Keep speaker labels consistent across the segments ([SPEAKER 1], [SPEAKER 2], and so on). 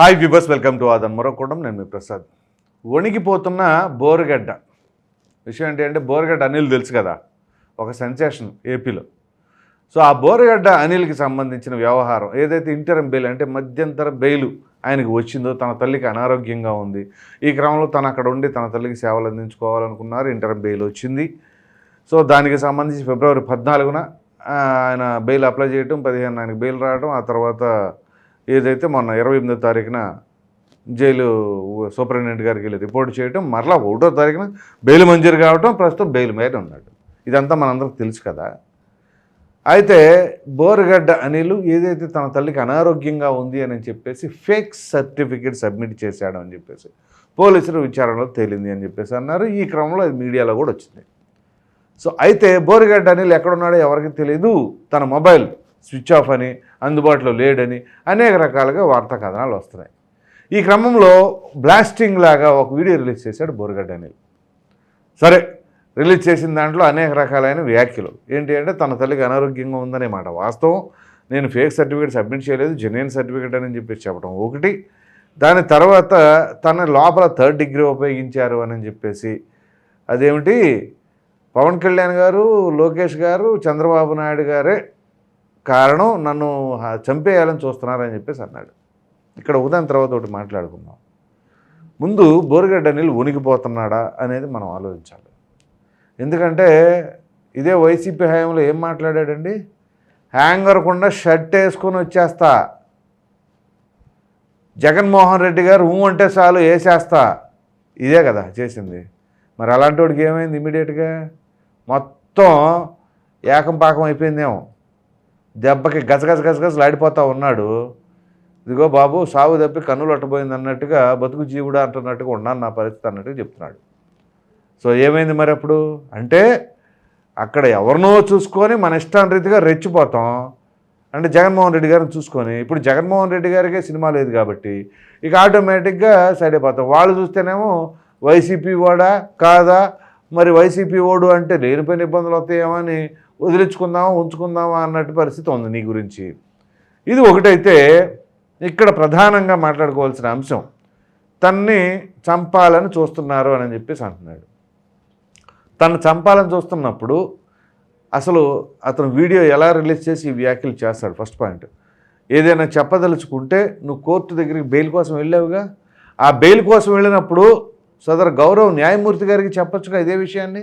[SPEAKER 1] Hi viewers welcome to ఆదన్ మరొకడం నేను మీ ప్రసాద్. వణికిపోతున్న బోరుగడ్డ. విషయం ఏంటి అంటే బోరుగడ్డ అనిల్ తెలుసు కదా? ఒక సెన్సేషన్ ఏపీలో సో ఆ బోరుగడ్డ అనిల్కి సంబంధించిన వ్యవహారం ఏదైతే ఇంటరం బెయిల్ అంటే మధ్యంతర బెయిలు ఆయనకు వచ్చిందో తన తల్లికి అనారోగ్యంగా ఉంది. ఈ క్రమంలో తను అక్కడ ఉండి తన తల్లికి సేవలు అందించుకోవాలనుకున్నారు. ఇంటరం బెయిల్ వచ్చింది. సో దానికి సంబంధించి ఫిబ్రవరి పద్నాలుగున ఆయన బెయిల్ అప్లై చేయటం పదిహేను ఆయనకు బెయిల్ రావడం ఆ తర్వాత ఏదైతే మొన్న ఇరవై ఎనిమిదో తారీఖున జైలు సూపరింటెండెంట్ గారికి వెళ్ళి రిపోర్ట్ చేయటం మరలా ఒకటో తారీఖున బెయిల్ మంజూరు కావటం ప్రస్తుతం బెయిల్ మీద ఉన్నాడు. ఇదంతా మనందరికి తెలుసు కదా. అయితే బోరుగడ్డ అనిలు ఏదైతే తన తల్లికి అనారోగ్యంగా ఉంది అని చెప్పేసి ఫేక్ సర్టిఫికేట్ సబ్మిట్ చేశాడు అని చెప్పేసి పోలీసులు విచారణలో తేలింది అని చెప్పేసి అన్నారు. ఈ క్రమంలో అది మీడియాలో కూడా వచ్చింది. సో అయితే బోరుగడ్డ అనిల్ ఎక్కడున్నాడో ఎవరికి తెలియదు తన మొబైల్ స్విచ్ ఆఫ్ అని అందుబాటులో లేడని అనేక రకాలుగా వార్తా కథనాలు వస్తున్నాయి. ఈ క్రమంలో బ్లాస్టింగ్ లాగా ఒక వీడియో రిలీజ్ చేశాడు బోరుగడ్డ అనిల్ సరే రిలీజ్ చేసిన దాంట్లో అనేక రకాలైన వ్యాఖ్యలు. ఏంటి అంటే తన తల్లికి అనారోగ్యంగా ఉందనే మాట వాస్తవం. నేను ఫేక్ సర్టిఫికేట్ సబ్మిట్ చేయలేదు జెన్యున్ సర్టిఫికేట్ అని చెప్పేసి చెప్పడం ఒకటి. దాని తర్వాత తన లోపల థర్డ్ డిగ్రీ ఉపయోగించారు అని చెప్పేసి అదేమిటి? పవన్ కళ్యాణ్ గారు లోకేష్ గారు చంద్రబాబు నాయుడు గారే కారణం నన్ను చంపేయాలని చూస్తున్నారని చెప్పేసి అన్నాడు. ఇక్కడ ఉదయం తర్వాత ఒకటి మాట్లాడుకుందాం. ముందు బోరుగడ్డ నీళ్ళు ఉనికిపోతున్నాడా అనేది మనం ఆలోచించాలి. ఎందుకంటే ఇదే వైసీపీ హయాంలో ఏం మాట్లాడాడండి? హ్యాంగర్కుండా షర్ట్ వేసుకొని వచ్చేస్తా. జగన్మోహన్ రెడ్డి గారు ఊ అంటే చాలు వేసేస్తా. ఇదే కదా చేసింది. మరి అలాంటి వాడికి ఏమైంది ఇమీడియట్గా మొత్తం ఏకం పాకం అయిపోయిందేమో. దెబ్బకి గజగజ గజగజలు ఆడిపోతా ఉన్నాడు. ఇదిగో బాబు సాగు తప్పి కన్నులు అట్టబోయింది అన్నట్టుగా బతుకు జీవుడా అంటున్నట్టుగా ఉన్నాను నా పరిస్థితి అన్నట్టుగా చెప్తున్నాడు. సో ఏమైంది మరి అప్పుడు? అంటే అక్కడ ఎవరినో చూసుకొని మన ఇష్టాన్ని రీతిగా రెచ్చిపోతాం. అంటే జగన్మోహన్ రెడ్డి గారిని చూసుకొని. ఇప్పుడు జగన్మోహన్ రెడ్డి గారికే సినిమా లేదు కాబట్టి ఇక ఆటోమేటిక్గా సైడ్ అయిపోతాం. వాళ్ళు చూస్తేనేమో వైసీపీ వాడా కాదా? మరి వైసీపీ ఓడు అంటే లేనిపోయిన ఇబ్బందులు వస్తాయేమో అని వదిలించుకుందామా ఉంచుకుందామా అన్నట్టు పరిస్థితి ఉంది నీ గురించి. ఇది ఒకటైతే ఇక్కడ ప్రధానంగా మాట్లాడుకోవాల్సిన అంశం. తన్ని చంపాలని చూస్తున్నారు అని చెప్పేసి అంటున్నాడు. తను చంపాలని చూస్తున్నప్పుడు అసలు అతను వీడియో ఎలా రిలీజ్ చేసి ఈ వ్యాఖ్యలు చేస్తాడు? First point. ఏదైనా చెప్పదలుచుకుంటే నువ్వు కోర్టు దగ్గరికి బెయిల్ కోసం వెళ్ళావుగా? ఆ బెయిల్ కోసం వెళ్ళినప్పుడు సదరు గౌరవ్ న్యాయమూర్తి గారికి చెప్పొచ్చుగా ఇదే విషయాన్ని?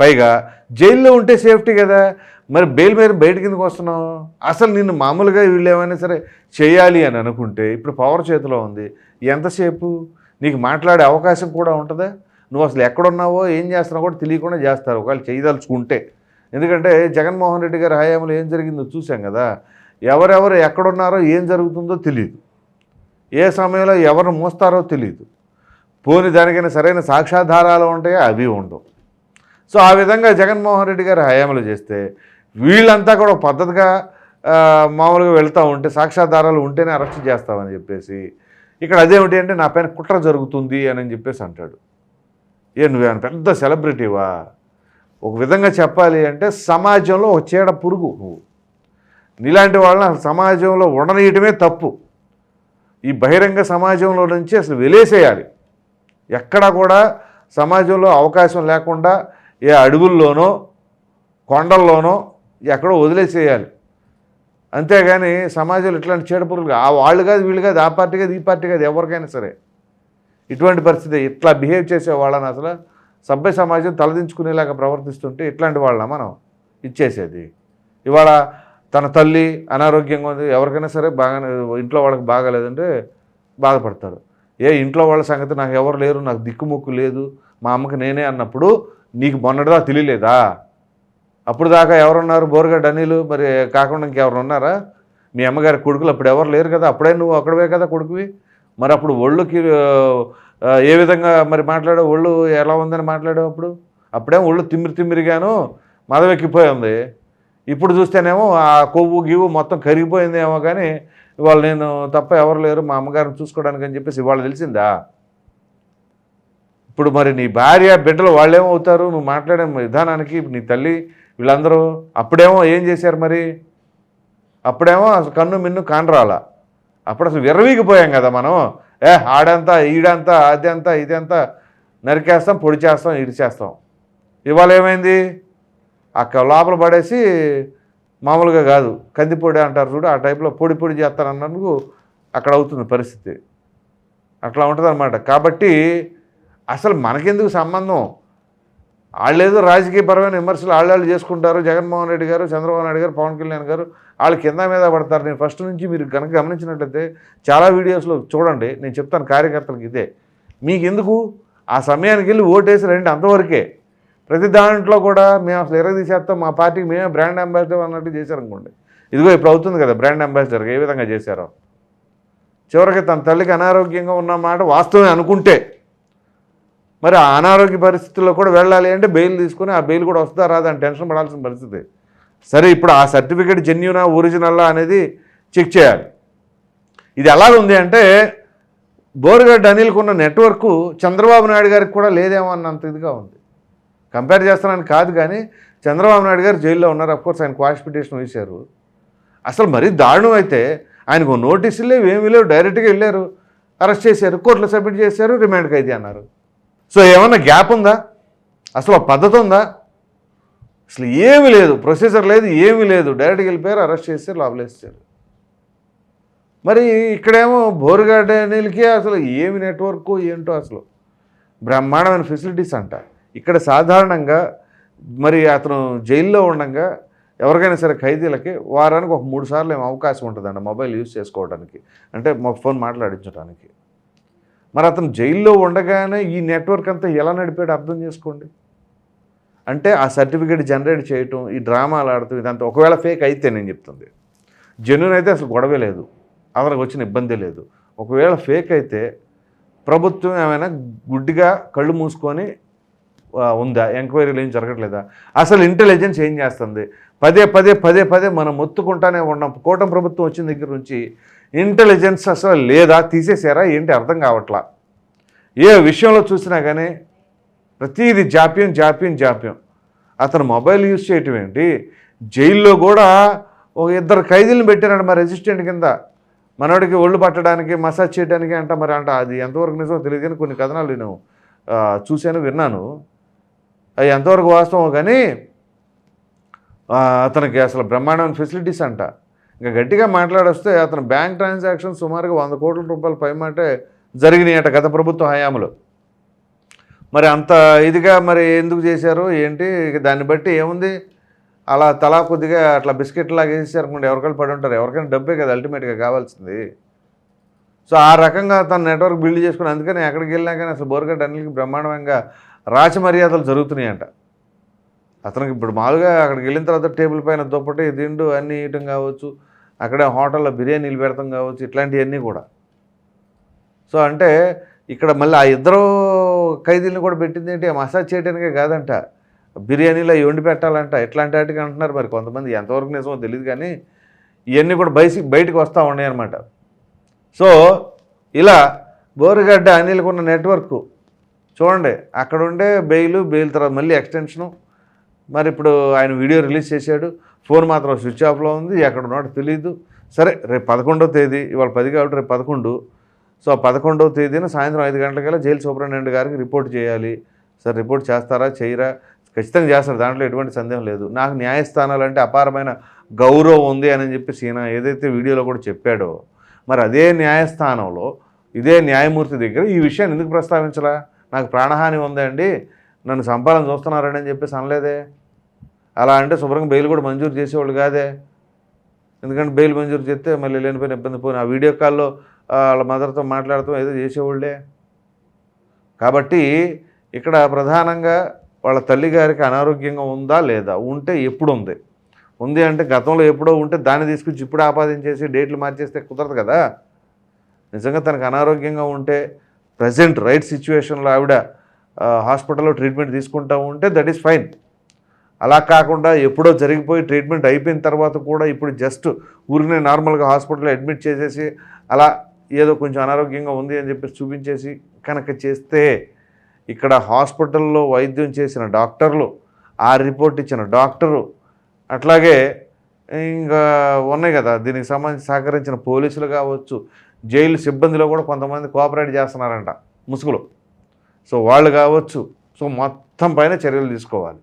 [SPEAKER 1] పైగా జైల్లో ఉంటే సేఫ్టీ కదా. మరి బెయిల్ మీద బయట కిందకు వస్తున్నావు? అసలు నిన్ను మామూలుగా వీళ్ళు ఏమైనా సరే చేయాలి అని అనుకుంటే ఇప్పుడు పవర్ చేతిలో ఉంది. ఎంతసేపు? నీకు మాట్లాడే అవకాశం కూడా ఉంటుందా? నువ్వు అసలు ఎక్కడున్నావో ఏం చేస్తున్నావో కూడా తెలియకుండా చేస్తారు. ఒకవేళ చేయదలుచుకుంటే. ఎందుకంటే జగన్మోహన్ రెడ్డి గారి హయాంలో ఏం జరిగిందో చూసాం కదా. ఎవరెవరు ఎక్కడున్నారో ఏం జరుగుతుందో తెలియదు. ఏ సమయంలో ఎవరు మోస్తారో తెలియదు. పోని దానికైనా సరైన సాక్ష్యాధారాలు ఉంటాయో? అవి ఉండవు. సో ఆ విధంగా జగన్మోహన్ రెడ్డి గారు హయాంలో చేస్తే వీళ్ళంతా కూడా పద్ధతిగా మామూలుగా వెళ్తూ ఉంటే సాక్ష్యాధారాలు ఉంటేనే అరెస్ట్ చేస్తామని చెప్పేసి ఇక్కడ అదేమిటి అంటే నా పైన కుట్ర జరుగుతుంది అని చెప్పేసి అంటాడు. ఏ నువ్వేమైనా పెద్ద సెలబ్రిటీవా ఒక విధంగా చెప్పాలి అంటే సమాజంలో ఒక చీడ పురుగు నువ్వు. నీలాంటి వాళ్ళని సమాజంలో ఉండనీయటమే తప్పు. ఈ బహిరంగ సమాజంలో నుంచి అసలు వెలేసేయాలి. ఎక్కడా కూడా సమాజంలో అవకాశం లేకుండా ఏ అడవుల్లోనో కొండల్లోనో ఎక్కడో వదిలేసేయాలి. అంతేగాని సమాజంలో ఇట్లాంటి చీడపురులు ఆ వాళ్ళు కాదు వీళ్ళు కాదు ఆ పార్టీ కాదు ఈ పార్టీ కాదు ఎవరికైనా సరే. ఇటువంటి పరిస్థితి ఇట్లా బిహేవ్ చేసే వాళ్ళని అసలు సభ్య సమాజం తలదించుకునేలాగా ప్రవర్తిస్తుంటే ఇట్లాంటి వాళ్ళ మనం ఇచ్చేసేది. ఇవాళ తన తల్లి అనారోగ్యంగా ఉంది ఎవరికైనా సరే బాగానే ఇంట్లో వాళ్ళకి బాగాలేదంటే బాధపడతారు. ఏ ఇంట్లో వాళ్ళ సంగతి నాకు ఎవరు లేరు నాకు దిక్కుముక్కు లేదు మా అమ్మకి నేనే అన్నప్పుడు నీకు మొన్నటిదా తెలియలేదా? అప్పుడు దాకా ఎవరున్నారు? బోరగడ్డ అనిలు మరి కాకుండా ఇంకెవరు ఉన్నారా? మీ అమ్మగారి కొడుకులు అప్పుడు ఎవరు లేరు కదా? అప్పుడే నువ్వు అక్కడవే కదా కొడుకువి? మరి అప్పుడు ఒళ్ళుకి ఏ విధంగా మరి మాట్లాడావు? ఒళ్ళు ఎలా ఉందని మాట్లాడావు అప్పుడు? అప్పుడేం ఒళ్ళు తిమ్మిరి తిమ్మిరిగాను మదవెక్కిపోయి ఉంది ఇప్పుడు చూస్తేనేమో ఆ కొవ్వు గివ్వు మొత్తం కరిగిపోయిందేమో కానీ ఇవాళ నేను తప్ప ఎవరు లేరు మా అమ్మగారిని చూసుకోవడానికి అని చెప్పేసి ఇవాళ తెలిసిందా? ఇప్పుడు మరి నీ భార్య బిడ్డలు వాళ్ళేమవుతారు? నువ్వు మాట్లాడే విధానానికి నీ తల్లి వీళ్ళందరూ అప్పుడేమో ఏం చేశారు మరి? అప్పుడేమో అసలు కన్ను మిన్ను కానరాల. అప్పుడు అసలు విర్రవీగిపోయాం కదా మనం. ఏ ఆడంతా ఈడంతా అదంతా ఇదంతా నరికేస్తాం పొడి చేస్తాం ఇడిచేస్తాం. ఇవాళ ఏమైంది? అక్కడ లోపల పడేసి మామూలుగా కాదు. కందిపొడి అంటారు చూడు ఆ టైప్లో పొడి పొడి చేస్తానన్నందుకు అక్కడ అవుతుంది పరిస్థితి. అట్లా ఉంటుంది కాబట్టి అసలు మనకెందుకు సంబంధం? వాళ్ళేదో రాజకీయపరమైన విమర్శలు వాళ్ళు చేసుకుంటారు. జగన్మోహన్ రెడ్డి గారు చంద్రబాబు నాయుడు గారు పవన్ కళ్యాణ్ గారు వాళ్ళు కింద మీద పడతారు. నేను ఫస్ట్ నుంచి మీరు కనుక గమనించినట్లయితే చాలా వీడియోస్లో చూడండి. నేను చెప్తాను కార్యకర్తలకు ఇదే. మీకు ఎందుకు ఆ సమయానికి వెళ్ళి ఓటేసి రండి అంతవరకే. ప్రతి దాంట్లో కూడా మేము అసలు ఎరగదీసేస్తాం. మా పార్టీకి మేమే బ్రాండ్ అంబాసిడర్ అన్నట్టు చేశారనుకోండి. ఇదిగో ఇప్పుడు అవుతుంది కదా బ్రాండ్ అంబాసిడర్గా ఏ విధంగా చేశారో. చివరికి తన తల్లికి అనారోగ్యంగా ఉన్న మాట వాస్తవమే అనుకుంటే మరి ఆ అనారోగ్య పరిస్థితుల్లో కూడా వెళ్ళాలి అంటే బెయిల్ తీసుకుని ఆ బెయిల్ కూడా వస్తుందా రాదా అని టెన్షన్ పడాల్సిన పరిస్థితి. సరే ఇప్పుడు ఆ సర్టిఫికేట్ జెన్యునా ఒరిజినల్లా అనేది చెక్ చేయాలి. ఇది ఎలా ఉంది అంటే బోరుగడ్డ అనిల్కు ఉన్న నెట్వర్క్ చంద్రబాబు నాయుడు గారికి కూడా లేదేమో అన్నంత ఇదిగా ఉంది. కంపేర్ చేస్తానని కాదు కానీ చంద్రబాబు నాయుడు గారు జైల్లో ఉన్నారు. అఫ్కోర్స్ ఆయన క్వాష్ పిటిషన్ వేశారు. అసలు మరీ దారుణం అయితే ఆయనకు నోటీసులు లేవు ఏమీ లేవు డైరెక్ట్గా వెళ్ళారు అరెస్ట్ చేశారు కోర్టులో సబ్మిట్ చేశారు రిమాండ్ ఖైదీ అన్నారు. సో ఏమన్నా గ్యాప్ ఉందా? అసలు పద్ధతి ఉందా? అసలు ఏమీ లేదు. ప్రొసీజర్ లేదు ఏమీ లేదు. డైరెక్ట్గా వెళ్ళిపోయారు అరెస్ట్ చేశారు లోపలేసారు మరి ఇక్కడేమో బోరుగడ్డ అసలు ఏమి నెట్వర్క్ ఏంటో అసలు బ్రహ్మాండమైన ఫెసిలిటీస్ అంట. ఇక్కడ సాధారణంగా మరి అతను జైల్లో ఉండగా ఎవరికైనా సరే ఖైదీలకి వారానికి ఒక మూడు సార్లు ఏమో అవకాశం ఉంటుందండి మొబైల్ యూజ్ చేసుకోవడానికి. అంటే మా ఫోన్ మాట్లాడించడానికి. మరి అతను జైల్లో ఉండగానే ఈ నెట్వర్క్ అంతా ఎలా నడిపాడు అర్థం చేసుకోండి. అంటే ఆ సర్టిఫికేట్ జనరేట్ చేయటం ఈ డ్రామాలు ఆడటం ఇదంతా ఒకవేళ ఫేక్ అయితే నేను చెప్తుంది. జెన్యున్ అయితే అసలు గొడవే లేదు. అతనికి వచ్చిన ఇబ్బంది లేదు. ఒకవేళ ఫేక్ అయితే ప్రభుత్వం ఏమైనా గుడ్డిగా కళ్ళు మూసుకొని ఉందా? ఎంక్వైరీలు ఏం జరగట్లేదా? అసలు ఇంటెలిజెన్స్ ఏం చేస్తుంది? పదే పదే పదే పదే మనం మొత్తుకుంటానే ఉన్నాం. కూటమి ప్రభుత్వం వచ్చిన దగ్గర నుంచి ఇంటెలిజెన్స్ అసలు లేదా తీసేసారా ఏంటి అర్థం కావట్లా? ఏ విషయంలో చూసినా కానీ ప్రతిదీ జాప్యం జాప్యం జాప్యం. అతను మొబైల్ యూజ్ చేయటం ఏంటి? జైల్లో కూడా ఒక ఇద్దరు ఖైదీలను పెట్టారంట మరి రెసిస్టెంట్ కింద. మనోడికి ఒళ్ళు పట్టడానికి మసాజ్ చేయడానికి అంట మరి అంట. అది ఎంతవరకు నిజమో తెలియదు కానీ కొన్ని కథనాలు నేను చూశాను విన్నాను. అవి ఎంతవరకు వాస్తవం కానీ అతనికి అసలు బ్రహ్మాండమైన ఫెసిలిటీస్ అంట. ఇంకా గట్టిగా మాట్లాడొస్తే అతను బ్యాంక్ ట్రాన్సాక్షన్ సుమారుగా వంద కోట్ల రూపాయల పైమాటే జరిగినాయట గత ప్రభుత్వ హయాంలో. మరి అంత ఇదిగా మరి ఎందుకు చేశారు? ఏంటి? దాన్ని బట్టి ఏముంది? అలా తలా కొద్దిగా అట్లా బిస్కెట్ లాగా అనుకోండి ఎవరికైనా పడి ఉంటారు. ఎవరికైనా డబ్బే కదా అల్టిమేట్గా కావాల్సింది. సో ఆ రకంగా తన నెట్వర్క్ బిల్డ్ చేసుకుని అందుకని ఎక్కడికి వెళ్ళినా కానీ అసలు బోరగడ్డ అన్నిటికి బ్రహ్మాండంగా రాచ మర్యాదలు జరుగుతున్నాయంట. అతనికి ఇప్పుడు మామూలుగా అక్కడికి వెళ్ళిన తర్వాత టేబుల్ పైన దుప్పటి దిండు అన్నీ ఇయటం కావచ్చు అక్కడే హోటల్లో బిర్యానీలు పెడతాం కావచ్చు ఇట్లాంటివన్నీ కూడా. సో అంటే ఇక్కడ మళ్ళీ ఆ ఇద్దరు ఖైదీలను కూడా పెట్టింది ఏంటి? మసాజ్ చేయడానికే కాదంట. బిర్యానీలో అవి వండి పెట్టాలంట. ఇట్లాంటి వాటికి అంటున్నారు మరి కొంతమంది. ఎంతవరకు నిజమో తెలియదు కానీ ఇవన్నీ కూడా బయసి బయటకు వస్తూ ఉన్నాయి అనమాట సో ఇలా బోరుగడ్డ అనిల్కున్న నెట్వర్క్ చూడండి. అక్కడ ఉండే బెయిల్ బెయిల్ తర్వాత మళ్ళీ ఎక్స్టెన్షను మరి ఇప్పుడు ఆయన వీడియో రిలీజ్ చేశాడు ఫోన్ మాత్రం స్విచ్ ఆఫ్లో ఉంది ఎక్కడ ఉన్నాడో తెలియదు సరే రేపు పదకొండవ తేదీ ఇవాళ పది కాబట్టి రేపు పదకొండు. సో పదకొండవ తేదీన సాయంత్రం ఐదు గంటలకల్లా జైలు సూపరింటెండెంట్ గారికి రిపోర్ట్ చేయాలి. సార్ రిపోర్ట్ చేస్తారా చేయరా? ఖచ్చితంగా చేస్తారు దాంట్లో ఎటువంటి సందేహం లేదు. నాకు న్యాయస్థానాలు అంటే అపారమైన గౌరవం ఉంది అని చెప్పి సీన ఏదైతే వీడియోలో కూడా చెప్పాడో మరి అదే న్యాయస్థానంలో ఇదే న్యాయమూర్తి దగ్గర ఈ విషయాన్ని ఎందుకు ప్రస్తావించలా? నాకు ప్రాణహాని ఉందండి. నన్ను సంపాదన చూస్తున్నారని అని చెప్పేసి అనలేదే. అలా అంటే శుభ్రంగా బెయిల్ కూడా మంజూరు చేసేవాళ్ళు కాదే. ఎందుకంటే బెయిల్ మంజూరు చేస్తే మళ్ళీ లేనిపోయిన ఇబ్బంది పోయిన ఆ వీడియో కాల్లో వాళ్ళ మదర్తో మాట్లాడుతూ ఏదో చేసేవాళ్ళే. కాబట్టి ఇక్కడ ప్రధానంగా వాళ్ళ తల్లి గారికి అనారోగ్యంగా ఉందా లేదా? ఉంటే ఎప్పుడు ఉంది. ఉంది అంటే గతంలో ఎప్పుడో ఉంటే దాన్ని తీసుకొచ్చి ఇప్పుడు ఆపాదించేసి డేట్లు మార్చేస్తే కుదరదు కదా. నిజంగా తనకు అనారోగ్యంగా ఉంటే ప్రజెంట్ రైట్ సిచ్యువేషన్లో ఆవిడ హాస్పిటల్లో ట్రీట్మెంట్ తీసుకుంటూ ఉంటే దట్ ఈస్ ఫైన్. అలా కాకుండా ఎప్పుడో జరిగిపోయి ట్రీట్మెంట్ అయిపోయిన తర్వాత కూడా ఇప్పుడు జస్ట్ ఊరినే నార్మల్గా హాస్పిటల్లో అడ్మిట్ చేసేసి అలా ఏదో కొంచెం అనారోగ్యంగా ఉంది అని చెప్పేసి చూపించేసి కనుక చేస్తే ఇక్కడ హాస్పిటల్లో వైద్యం చేసిన డాక్టర్లు ఆ రిపోర్ట్ ఇచ్చిన డాక్టరు అట్లాగే ఇంకా ఉన్నాయి కదా దీనికి సంబంధించి సహకరించిన పోలీసులు కావచ్చు జైలు సిబ్బందిలో కూడా కొంతమంది కోఆపరేట్ చేస్తున్నారంట ముసుగులో. సో వాళ్ళు కావచ్చు. సో మొత్తం పైన చర్యలు తీసుకోవాలి.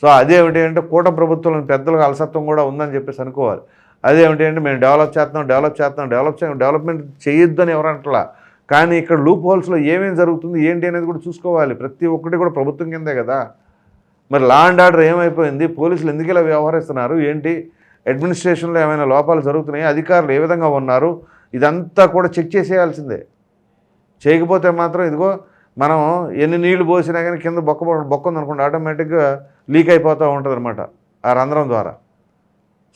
[SPEAKER 1] సో అదేమిటి అంటే కూట ప్రభుత్వం పెద్దలకు అలసత్వం కూడా ఉందని చెప్పేసి అనుకోవాలి. అదేమిటి అంటే మేము డెవలప్ చేస్తున్నాం డెవలప్ చేస్తున్నాం డెవలప్ చేయం డెవలప్మెంట్ చేయొద్దని ఎవరంటలా కానీ ఇక్కడ లూప్ హోల్స్లో ఏమేమి జరుగుతుంది ఏంటి అనేది కూడా చూసుకోవాలి. ప్రతి ఒక్కటి కూడా ప్రభుత్వం కిందే కదా. మరి లా అండ్ ఆర్డర్ ఏమైపోయింది? పోలీసులు ఎందుకు ఇలా వ్యవహరిస్తున్నారు? ఏంటి? అడ్మినిస్ట్రేషన్లో ఏమైనా లోపాలు జరుగుతున్నాయి? అధికారులు ఏ విధంగా ఉన్నారు? ఇదంతా కూడా చెక్ చేసేయాల్సిందే. చేయకపోతే మాత్రం ఇదిగో మనం ఎన్ని నీళ్ళు పోసినా కానీ కింద బొక్క బొక్క ఉందనుకోండి ఆటోమేటిక్గా లీక్ అయిపోతూ ఉంటుంది అనమాట ఆ రంధ్రం ద్వారా.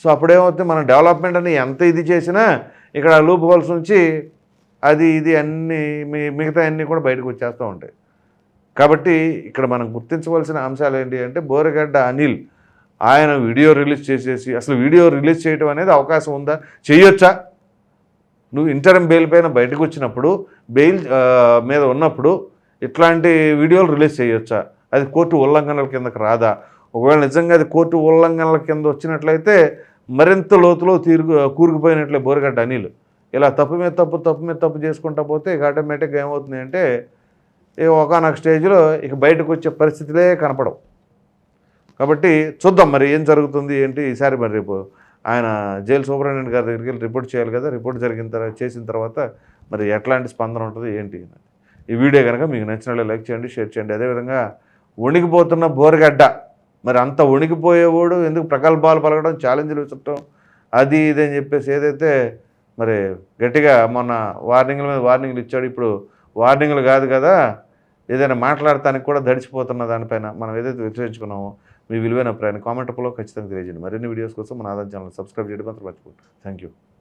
[SPEAKER 1] సో అప్పుడేమవుతుంది? మనం డెవలప్మెంట్ అని ఎంత ఇది చేసినా ఇక్కడ లూప్ హోల్స్ నుంచి అది ఇది అన్ని మీ- మిగతా అన్నీ కూడా బయటకు వచ్చేస్తూ ఉంటాయి. కాబట్టి ఇక్కడ మనం గుర్తించవలసిన అంశాలు ఏంటి అంటే బోరగడ్డ అనిల్ ఆయన వీడియో రిలీజ్ చేసేసి అసలు వీడియో రిలీజ్ చేయడం అనేది అవకాశం ఉందా? చేయొచ్చా? నువ్వు ఇంటరం బెయిల్ పైన బయటకు వచ్చినప్పుడు బెయిల్ మీద ఉన్నప్పుడు ఇట్లాంటి వీడియోలు రిలీజ్ చేయొచ్చా? అది కోర్టు ఉల్లంఘనల కిందకి రాదా? ఒకవేళ నిజంగా అది కోర్టు ఉల్లంఘనల కింద వచ్చినట్లయితే మరింత లోతులో తీరుగు కూరుకుపోయినట్లే బోరగడ్డ అనిల్. ఇలా తప్పు మీద తప్పు తప్పు మీద తప్పు చేసుకుంటా పోతే ఇక ఆటోమేటిక్గా ఏమవుతుంది అంటే ఒకనొక స్టేజ్లో ఇక బయటకు వచ్చే పరిస్థితులే కనపడవు. కాబట్టి చూద్దాం మరి ఏం జరుగుతుంది ఏంటి? ఈసారి మరి రేపు ఆయన జైలు సూపరింటెండెంట్ గారి దగ్గరికి వెళ్ళి రిపోర్ట్ చేయాలి కదా? రిపోర్ట్ జరిగిన తర్వాత చేసిన తర్వాత మరి ఎట్లాంటి స్పందన ఉంటుంది ఏంటి? ఈ వీడియో కనుక మీకు నచ్చినట్లు లైక్ చేయండి షేర్ చేయండి. అదేవిధంగా వణికిపోతున్న బోరగడ్డ. మరి అంత వణికిపోయేవాడు ఎందుకు ప్రగల్భాలు పలకడం ఛాలెంజ్లు విసరటం అది ఇది అని చెప్పేసి ఏదైతే మరి గట్టిగా మొన్న వార్నింగ్ల మీద వార్నింగ్లు ఇచ్చాడు ఇప్పుడు వార్నింగ్లు కాదు కదా ఏదైనా మాట్లాడటానికి కూడా దడిచిపోతున్న దానిపైన మనం ఏదైతే విశ్లేషించుకున్నామో మీ విలువైన అభిప్రాయాన్ని కామెంట్ రూపంలో ఖచ్చితంగా తెలియజేయండి. మరిన్ని వీడియోస్ కోసం మన ఆదాయం ఛానల్ సబ్స్క్రైబ్ చేయడం మాత్రం మర్చిపోండి థ్యాంక్ యూ